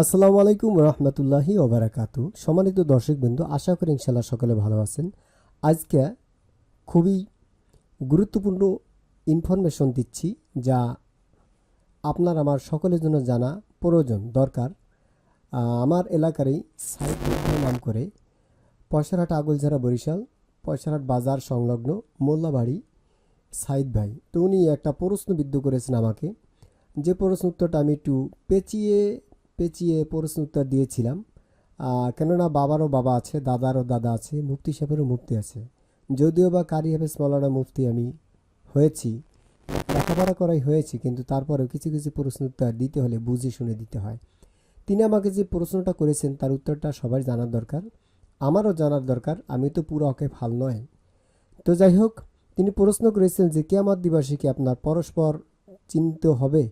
আসসালামু আলাইকুম রহমতুল্লাহি ওবারাকাতু। সম্মানিত দর্শকবৃন্দ, আশা করি ইনশাল্লাহ সকলে ভালো আছেন। আজকে খুবই গুরুত্বপূর্ণ ইনফরমেশন দিচ্ছি যা আপনার আমার সকলের জন্য জানা প্রয়োজন, দরকার। আমার এলাকারই সাইড নাম করে পয়সারহাট আগলঝাড়া বরিশাল, পয়সারহাট বাজার সংলগ্ন মোল্লাবাড়ি সাইদ ভাই। তো উনি একটা প্রশ্নবিদ্ধ করেছেন আমাকে। যে প্রশ্ন উত্তরটা আমি একটু পেঁচিয়ে পেঁচিয়ে প্রশ্ন উত্তর দিয়েছিলাম। কেননা বাবারও বাবা আছে, দাদারও দাদা আছে, মুফতি সাহেবেরও মুফতি আছে। যদিও বা কারি হাফেজ মৌলানা মুফতি আমি হয়েছি, লেখাপড়া করাই হয়েছি, কিন্তু তারপরেও কিছু কিছু প্রশ্ন উত্তর দিতে হলে বুঝে শুনে দিতে হয়। তিনি আমাকে যে প্রশ্নটা করেছেন, তার উত্তরটা সবার জানার দরকার, আমারও জানার দরকার, আমি তো পুরো অকে ভালো নয়। তো যাই হোক, তিনি প্রশ্ন করেছেন যে, কেয়ামত দিবসে কি আপনার পরস্পর চিনতে হবে?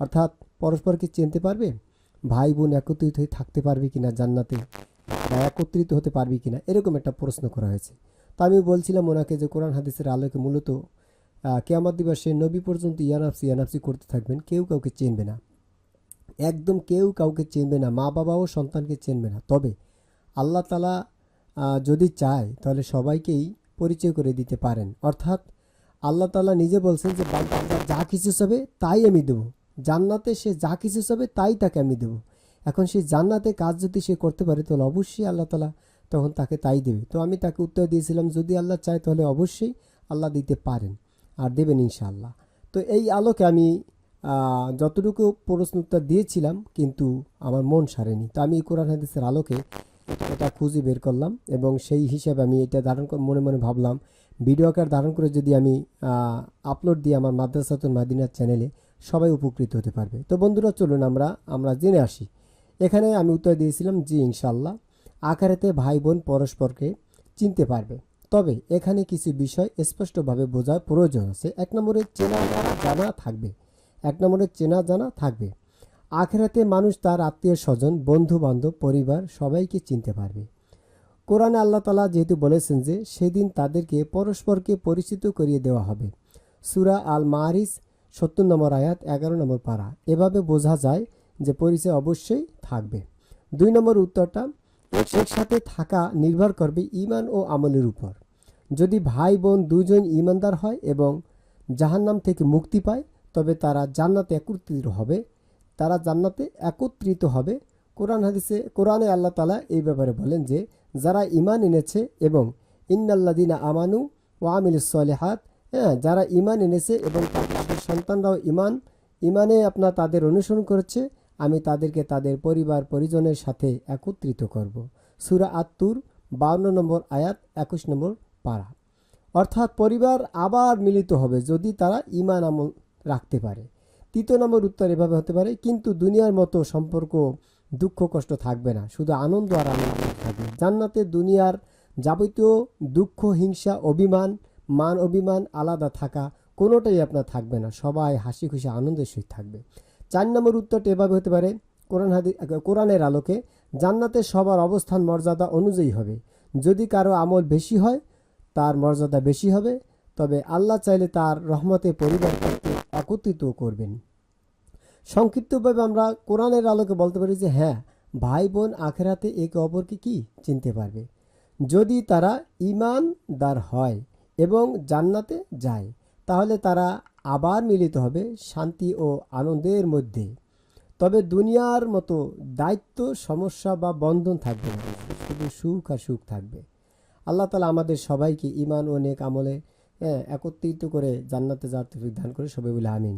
অর্থাৎ পরস্পরকে চিনতে পারবে? ভাই বোন একত্রিত হয়ে থাকতে পারবে কিনা জান্নাতে বা একত্রিত হতে পারবে কিনা, এরকম একটা প্রশ্ন করা হয়েছে। তো আমি বলছিলাম ওনাকে যে কোরআন হাদিসের আলোকে মূলত কেয়ামত দিবসে নবী পর্যন্ত ইয়ানাফসি ইয়ানাফসি করতে থাকবেন, কেউ কাউকে চিনবে না। একদম কেউ কাউকে চিনবে না, মা বাবাও সন্তানকে চিনবে না। তবে আল্লাহ তালা যদি চায়, তাহলে সবাইকেই পরিচয় করে দিতে পারেন। অর্থাৎ আল্লাহ তালা নিজে বলছেন যে, বান্দার যা কিছু চাবে, তাই আমি দেবো। জান্নাতে সে যা কিছু চাবে তাই তাকে আমি দেবো। এখন সেই জান্নাতে কাজ যদি সে করতে পারে, তাহলে অবশ্যই আল্লাহ তালা তখন তাকে তাই দেবে। তো আমি তাকে উত্তর দিয়েছিলাম, যদি আল্লাহ চায় তাহলে অবশ্যই আল্লাহ দিতে পারেন আর দেবেন ইনশাআল্লাহ। তো এই আলোকে আমি যতটুকু প্রশ্ন উত্তর দিয়েছিলাম, কিন্তু আমার মন সারেনি। তো আমি কোরআন হাদিসের আলোকে এটা খুঁজে বের করলাম এবং সেই হিসাবে আমি এটা ধারণ করে, মনে মনে ভাবলাম। ভিডিও আকার ধারণ করে যদি আমি আপলোড দিই আমার মাদ্রাসাতুল মাদিনার চ্যানেলে সবাই উপকৃত হতে পারবে। তো বন্ধুরা, চলুন আমরা আমরা জেনে আসি। এখানে আমি উত্তর দিয়েছিলাম, জি ইনশাল্লাহ আকারেতে ভাই বোন পরস্পরকে চিনতে পারবে। তবে এখানে কিছু বিষয় স্পষ্টভাবে বোঝার প্রয়োজন আছে। এক নম্বরে, চেনা জানা থাকবে। এক নম্বরে, চেনা জানা থাকবে। আখেরাতে মানুষ তার আত্মীয় স্বজন বন্ধু বান্ধব পরিবার সবাইকে চিনতে পারবে। কোরআনে আল্লাহ তালা যেহেতু বলেছেন যে, সেদিন তাদেরকে পরস্পরকে পরিচিত করিয়ে দেওয়া হবে। সুরা আল মারিস সত্তর নম্বর আয়াত, এগারো নম্বর পাড়া এভাবে বোঝা যায় যে পরিচয় অবশ্যই থাকবে। দুই নম্বর উত্তরটা একসাথে থাকা নির্ভর করবে ইমান ও আমলের উপর। যদি ভাই বোন দুজন ইমানদার হয় এবং জাহান্নাম থেকে মুক্তি পায়, তবে তারা জান্নাতে একত্রিত হবে। তারা জান্নাতে একত্রিত হবে। কোরআন হাদিসে, কোরআনে আল্লাহ তালা এই ব্যাপারে বলেন যে, যারা ইমান এনেছে এবং ইন্নাল্লাদিনা আমানু ও আমিল সলেহাত হ্যাঁ যারা ইমান এনেছে এবং তাদের সন্তানরাও ইমান ইমানে আপনার তাদের অনুসরণ করেছে। আমি তাদেরকে তাদের পরিবার, পরিজনের সাথে একত্রিত করব। সুরা আত্মুর বাউন্ন নম্বর আয়াত, একুশ নম্বর পাড়া অর্থাৎ পরিবার আবার মিলিত হবে যদি তারা ইমান আমল রাখতে পারে। তৃতীয় নম্বর উত্তর এভাবে হতে পারে, কিন্তু দুনিয়ার মতো সম্পর্ক, দুঃখ, কষ্ট থাকবে না। শুধু আনন্দ আর আনন্দ থাকবে। জান্নাতে দুনিয়ার যাবতীয় দুঃখ, হিংসা, অভিমান, মান, অভিমান আলাদা থাকা কোনোটাই আপনার থাকবে না। সবাই হাসি খুশি, আনন্দের সহিত থাকবে। চার নম্বর উত্তরটা এভাবে হতে পারে, কোরআন হাদি, কোরআনের আলোকে জান্নাতে সবার অবস্থান, মর্যাদা অনুযায়ী হবে। যদি কারও আমল বেশি হয়, তার মর্যাদা বেশি হবে, তবে আল্লাহ চাইলে তার রহমতে পরিবারকে একত্রিত করবেন। সংক্ষিপ্তভাবে আমরা কোরআনের আলোকে বলতে পারি যে হ্যাঁ ভাই বোন আখেরাতে একে অপরকে কি চিনতে পারবে? যদি তারা ইমানদার হয় এবং জান্নাতে যায় তাহলে তারা আবার মিলিত হবে শান্তি ও আনন্দের মধ্যে। তবে দুনিয়ার মতো দায়িত্ব সমস্যা বা বন্ধন থাকবে না। শুধু সুখ আর সুখ থাকবে। আল্লাহ তালা আমাদের সবাইকে ইমান ও নেক আমলে হ্যাঁ, একত্রিত করে জান্নাতে যাওয়ার তৌফিক করে সবাই বলে আমিন।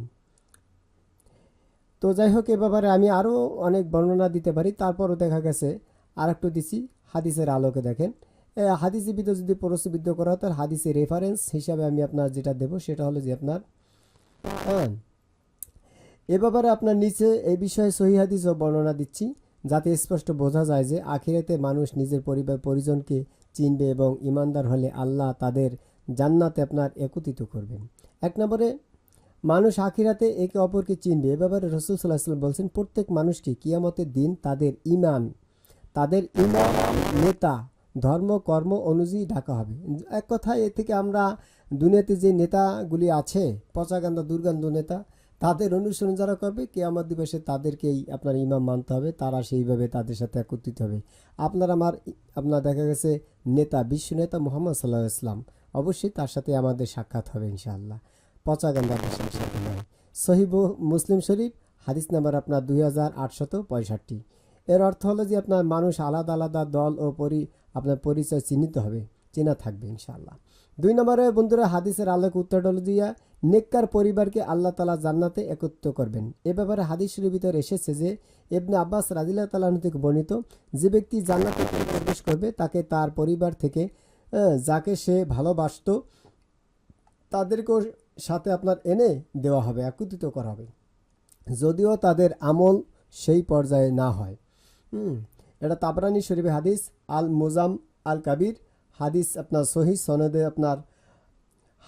তো যাই হোক এ ব্যাপারে আমি আরও অনেক বর্ণনা দিতে পারি। তারপরও দেখা গেছে আর একটু দিছি হাদিসের আলোকে দেখেন। এ, হাদিসের ভিতরে যদি প্রশ্নবিদ্ধ করা হয় তার হাদিসের রেফারেন্স হিসাবে আমি আপনার যেটা দেব সেটা হলো যে আপনার হ্যাঁ। এ ব্যাপারে আপনার নিচে এই বিষয়ে সহি হাদিস ও বর্ণনা দিচ্ছি যাতে স্পষ্ট বোঝা যায় যে আখিরাতে মানুষ নিজের পরিবার পরিজনকে চিনবে এবং ইমানদার হলে আল্লাহ তাদের জান্নাতে আপনার একত্রিত করবেন। এক নম্বরে মানুষ আখিরাতে একে অপরকে চিনবে। এ ব্যাপারে রসুল সাল্লাহ সাল্লাম বলছেন প্রত্যেক মানুষকে কিয়ামতের দিন তাদের ইমান তাদের ইমান নেতা ধর্ম, কর্ম অনুযায়ী ডাকা হবে। এক কথায় এ থেকে আমরা দুনিয়াতে যে নেতাগুলি আছে পচাগান্দা দুর্গন্ধ নেতা, তাদের অনুসরণ যারা করবে, কেয়ামত দিবসে তাদেরকেই আপনার ইমাম মানতে হবে, তারা সেইভাবে তাদের সাথে একত্রিত হবে। আপনার আমার আপনার দেখা গেছে নেতা, বিশ্ব নেতা মোহাম্মদ সাল্লাহ ইসলাম অবশ্যই তার সাথে আমাদের সাক্ষাৎ হবে ইনশাআল্লাহ। পচাগান বাতাসের সাথে নয়। সহিব মুসলিম শরীফ, হাদিস নাম্বার আপনার দুই হাজার আটশত পঁয়ষট্টি। এর অর্থ হলো যে আপনার মানুষ আলাদা আলাদা দল ও পরি আপনার পরিচয় চিহ্নিত হবে, চেনা থাকবে ইনশাআল্লাহ। দুই নম্বরে বন্ধুরা, হাদিসের আলোক উত্তর হলো দিয়া নেককার পরিবারকে আল্লাহ তালা জান্নাতে একত্রিত করবেন। এ ব্যাপারে হাদিস ভিতরে এসেছে যে, ইবনে আব্বাস রাজিল্লাহ তালাহ থেকে বর্ণিত, যে ব্যক্তি জান্নাতে প্রবেশ করবে, তাকে তার পরিবার থেকে যাকে সে ভালোবাসতো, তাদেরকেও সাথে আপনার এনে দেওয়া হবে, একত্রিত করা হবে। যদিও তাদের আমল সেই পর্যায়ে না হয়। এটা তাবরানি শরীফে হাদিস আল মোজাম আল কাবির হাদিস আপনার সহি, সনদে আপনার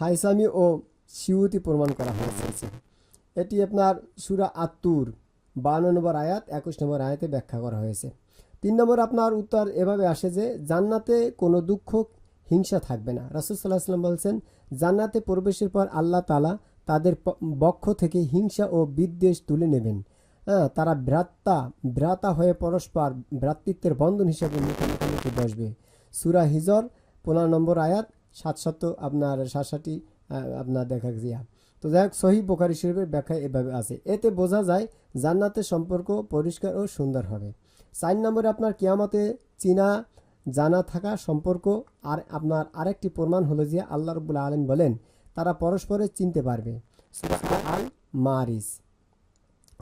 হাইসামি ও সিউতি প্রমাণ করা হয়েছে এটি আপনার সুরা আত্তুর, বান্ন নম্বর আয়াত, একুশ নম্বর আয়াতে ব্যাখ্যা করা হয়েছে। তিন নম্বর আপনার উত্তর এভাবে আসে যে, জান্নাতে কোনো দুঃখ, হিংসা থাকবে না। রাসুল সাল্লাহ সাল্লাম বলছেন, জান্নাতে প্রবেশের পর আল্লাহ তালা তাদের বক্ষ থেকে হিংসা ও বিদ্বেষ তুলে নেবেন। হ্যাঁ তারা ভ্রাতা ভ্রাতা হয়ে পরস্পর ভ্রাতৃত্বের বন্ধন হিসেবে মুখোমুখি বসবে। সুরা হিজর, পনেরো নম্বর আয়াত সাতশত আপনার সাতষট্টি আপনার দেখা গিয়া তো যাই হোক, সহি বোখারি শরীফের ব্যাখ্যা এভাবে আছে। এতে বোঝা যায় জান্নাতের সম্পর্ক পরিষ্কার ও সুন্দর হবে। চার নম্বরে আপনার কিয়ামতে চীনা জানা থাকা সম্পর্ক আর আপনার আরেকটি প্রমাণ হলো যে আল্লাহ রবুল্লা আলম বলেন, তারা পরস্পরে চিনতে পারবে। আল মারিস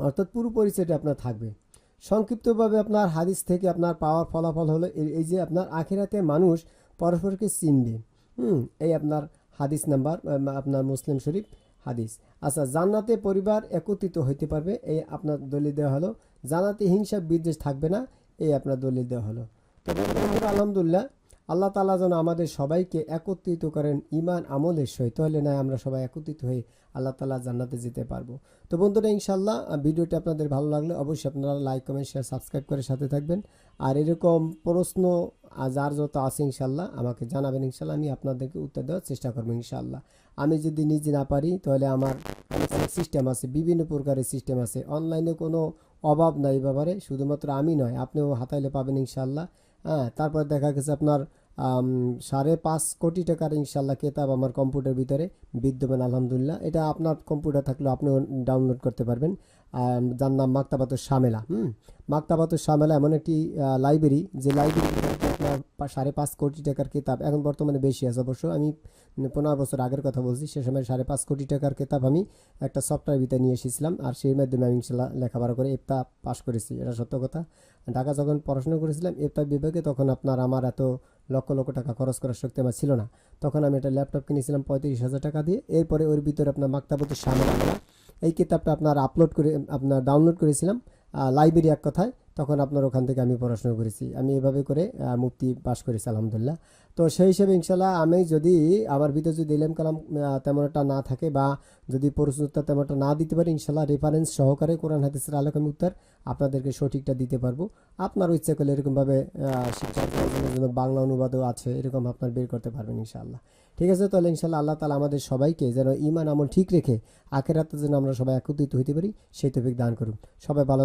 অর্থাৎ পুরো পরিচয়টা আপনার থাকবে। সংক্ষিপ্তভাবে আপনার হাদিস থেকে আপনার পাওয়ার ফলাফল হলো এই- যে আপনার আখেরাতে মানুষ পরস্পরকে চিনবে। হুম এই আপনার হাদিস নাম্বার আপনার মুসলিম শরীফ হাদিস। আচ্ছা জান্নাতে পরিবার একত্রিত হইতে পারবে এই আপনার দলিল দেওয়া হলো। জান্নাতে হিংসা বিদ্বেষ থাকবে না এই আপনার দলিল দেওয়া হলো। তো বন্ধুরা, আলহামদুলিল্লাহ আল্লাহ তালা যেন আমাদের সবাইকে একত্রিত করেন ইমান আমলের সহিত। তাহলে না আমরা সবাই একত্রিত হয়ে আল্লাহ তালা জান্নাতে যেতে পারব। তো বন্ধুরা ইনশাল্লাহ ভিডিওটি আপনাদের ভালো লাগলে অবশ্যই আপনারা লাইক কমেন্ট শেয়ার সাবস্ক্রাইব করে সাথে থাকবেন। আর এরকম প্রশ্ন যার যত আছে ইনশাল্লাহ আমাকে জানাবেন ইনশাল্লাহ আমি আপনাদেরকে উত্তর দেওয়ার চেষ্টা করব ইনশাল্লাহ আমি যদি নিজে না পারি, তাহলে আমার সিস্টেম আছে, বিভিন্ন প্রকারের সিস্টেম আছে। অনলাইনে কোনো অভাব নাই ব্যাপারে, শুধুমাত্র আমি নয়, আপনিও হাতাইলে পাবেন ইনশাল্লাহ হ্যাঁ তারপর দেখা গেছে আপনার সাড়ে পাঁচ কোটি টাকার ইনশাল্লাহ কেতাব আমার কম্পিউটার ভিতরে বিদ্যমান, আলহামদুলিল্লাহ। এটা আপনার কম্পিউটার থাকলেও আপনিও ডাউনলোড করতে পারবেন। যার নাম মাক্তাবাতুর সামেলা হুম? মাক্তাবাতুর সামেলা এমন একটি লাইব্রেরি যে লাইব্রেরি আপনার সাড়ে পাঁচ কোটি টাকার কিতাব এখন বর্তমানে বেশি আছে। অবশ্য আমি পনেরো বছর আগের কথা বলছি, সে সময় সাড়ে পাঁচ কোটি টাকার কিতাব আমি একটা সফটওয়্যার ভিতরে নিয়ে এসেছিলাম আর সেই মাধ্যমে আমি ইনশাল্লাহ লেখাপড়া করে এফতা পাশ করেছি, এটা সত্য কথা। ঢাকা যখন পড়াশোনা করেছিলাম এফতা বিভাগে তখন আপনার আমার এত লক্ষ লক্ষ টাকা খরচ করার শক্তি আমার ছিল না। তখন আমি একটা ল্যাপটপ কিনেছিলাম পঁয়ত্রিশ হাজার টাকা দিয়ে, এরপরে ওর ভিতরে আপনার মাক্তাবতের সামনে এই কিতাবটা আপনার আপলোড করে, আপনার ডাউনলোড করেছিলাম। লাইব্রেরি এক কথায় তখন আপনার ওখান থেকে আমি পড়াশোনা করেছি। আমি এভাবে করে মুক্তি পাশ করেছি আলহামদুলিল্লাহ। তো সেই হিসেবে ইনশাল্লাহ আমি যদি আমার ভিতরে যদি ইলেম কালাম তেমন একটা না থাকে বা যদি প্রশ্নোত্তর তেমন একটা না দিতে পারি ইনশাল্লাহ রেফারেন্স সহকারে কোরআন হাদিসের আলোক আমি উত্তর আপনাদেরকে সঠিকটা দিতে পারব। আপনার ইচ্ছা করলে এরকমভাবে আহ, শিক্ষা অর্জনের জন্য বাংলা অনুবাদও আছে এরকম আপনার বের করতে পারবেন ইনশাআল্লাহ। ঠিক আছে তাহলে ইনশাল্লাহ আল্লাহ তালা আমাদের সবাইকে যেন ইমান আমল ঠিক রেখে আখেরাতে যেন আমরা সবাই একত্রিত হইতে পারি সেই তফিক দান করুন। সবাই ভালো